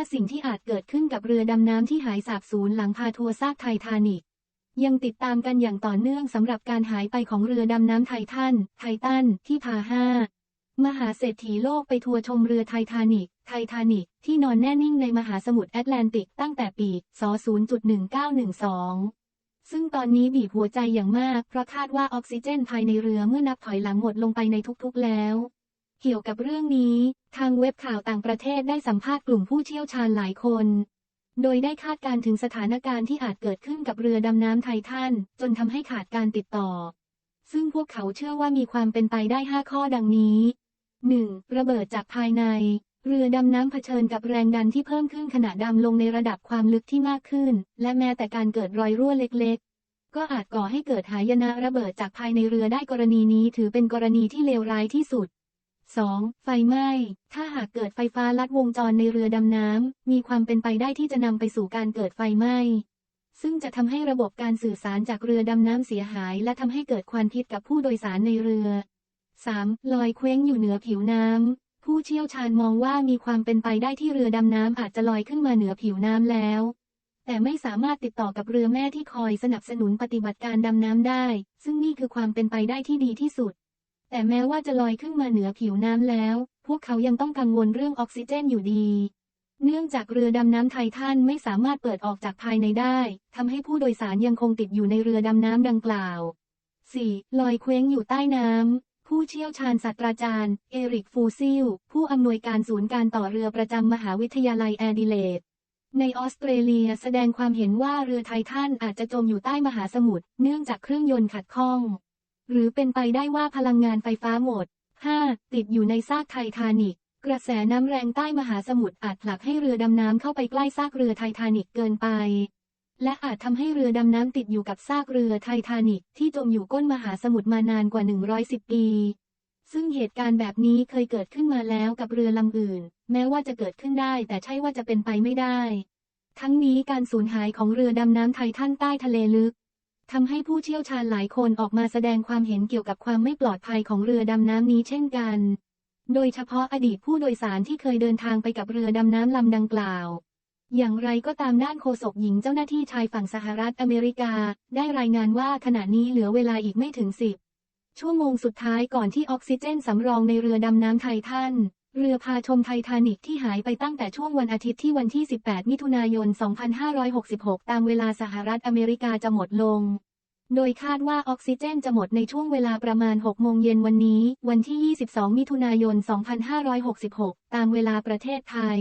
5 สิ่งที่อาจเกิดขึ้นกับเรือดำน้ำที่หายสาบสูญหลังพาทัวร์ซากไททานิกยังติดตามกันอย่างต่อเนื่องสำหรับการหายไปของเรือดำน้ำไททัน ไททัน ที่พาห้ามหาเศรษฐีโลกไปทัวร์ชมเรือไททานิก ไททานิก ที่นอนแน่นิ่งในมหาสมุทรแอตแลนติกตั้งแต่ปี ศ 0.1912 ซึ่งตอนนี้บีบหัวใจอย่างมาก เพราะคาดว่าออกซิเจนภายในเรือเมื่อนับถอยหลังหมดลงไปในทุกๆแล้ว เกี่ยวกับเรื่องนี้ ทางเว็บข่าวต่างประเทศได้สัมภาษณ์กลุ่มผู้เชี่ยวชาญหลายคน โดยได้คาดการณ์ถึงสถานการณ์ที่อาจเกิดขึ้นกับเรือดำน้ำไททันจนทำให้ขาดการติดต่อ ซึ่งพวกเขาเชื่อว่ามีความเป็นไปได้ 5 ข้อดังนี้ 1. ระเบิดจากภายใน เรือดำน้ำเผชิญกับแรงดันที่เพิ่มขึ้นขณะดำลงในระดับความลึกที่มากขึ้น และแม้แต่การเกิดรอยรั่วเล็กๆ ก็อาจก่อให้เกิดหายนะระเบิดจากภายในเรือได้กรณีนี้ถือเป็นกรณีที่เลวร้ายที่สุด 2. ไฟไหม้ ถ้าหากเกิดไฟฟ้าลัดวงจรในเรือดำน้ำ มีความเป็นไปได้ที่จะนำไปสู่การเกิดไฟไหม้ ซึ่งจะทำให้ระบบการสื่อสารจากเรือดำน้ำเสียหาย และทำให้เกิดควันพิษกับผู้โดยสารในเรือ 3. ลอยเคว้งอยู่เหนือผิวน้ำ ผู้เชี่ยวชาญมองว่ามีความเป็นไปได้ที่เรือดำน้ำอาจจะลอยขึ้นมาเหนือผิวน้ำแล้ว แต่ไม่สามารถติดต่อกับเรือแม่ที่คอยสนับสนุนปฏิบัติการดำน้ำได้ ซึ่งนี่คือความเป็นไปได้ที่ดีที่สุด แต่แม้ว่าจะลอยขึ้นมาเหนือผิวน้ำแล้ว พวกเขายังต้องกังวลเรื่องออกซิเจนอยู่ดี เนื่องจากเรือดำน้ำไททันไม่สามารถเปิดออกจากภายในได้ทำให้ผู้โดยสารยังคงติดอยู่ในเรือดำน้ำดังกล่าว 4. ลอยเคว้งอยู่ใต้น้ำผู้เชี่ยวชาญศาสตราจารย์ เอริกฟูซิล ผู้อำนวยการศูนย์การต่อเรือประจำมหาวิทยาลัยแอดิเลด ในออสเตรเลียแสดงความเห็นว่าเรือไททันอาจจะจมอยู่ใต้มหาสมุทรเนื่องจากเครื่องยนต์ขัดข้อง หรือเป็นไปได้ว่าพลังงานไฟฟ้าหมด 5. ติดอยู่ในซากไททานิกกระแสน้ำแรงใต้มหาสมุทรอาจผลักให้เรือดำน้ำเข้าไปใกล้ซากเรือไททานิกเกินไป และอาจทำให้เรือดำน้ำติดอยู่กับซากเรือไททานิกที่จมอยู่ก้นมหาสมุทรมานานกว่า 110 ปี ซึ่งเหตุการณ์แบบนี้เคยเกิดขึ้นมาแล้วกับเรือลำอื่น แม้ว่าจะเกิดขึ้นได้แต่ใช่ว่าจะเป็นไปไม่ได้ ทั้งนี้การสูญหายของเรือดำน้ำไททันใต้ทะเลลึก ทำให้ผู้เชี่ยวชาญหลายคนออกมาแสดงความเห็นเกี่ยวกับความไม่ปลอดภัยของเรือดำน้ำนี้เช่นกัน โดยเฉพาะอดีตผู้โดยสารที่เคยเดินทางไปกับเรือดำน้ำลำดังกล่าว อย่างไรก็ตามด้านโฆษกหญิงเจ้าหน้าที่ชายฝั่งสหรัฐอเมริกา ได้รายงานว่าขณะนี้เหลือเวลาอีกไม่ถึงสิบชั่วโมงสุดท้ายก่อนที่ออกซิเจนสำรองในเรือดำน้ำไททัน เรือพาชมไททานิกที่หายไปตั้งแต่ช่วงวันอาทิตย์ที่วันที่ 18 มิถุนายน 2566 ตามเวลาสหรัฐอเมริกาจะหมดลง โดยคาดว่าออกซิเจนจะหมดในช่วงเวลาประมาณ 6 โมงเย็นวันนี้ วันที่ 22 มิถุนายน 2566 ตามเวลาประเทศไทย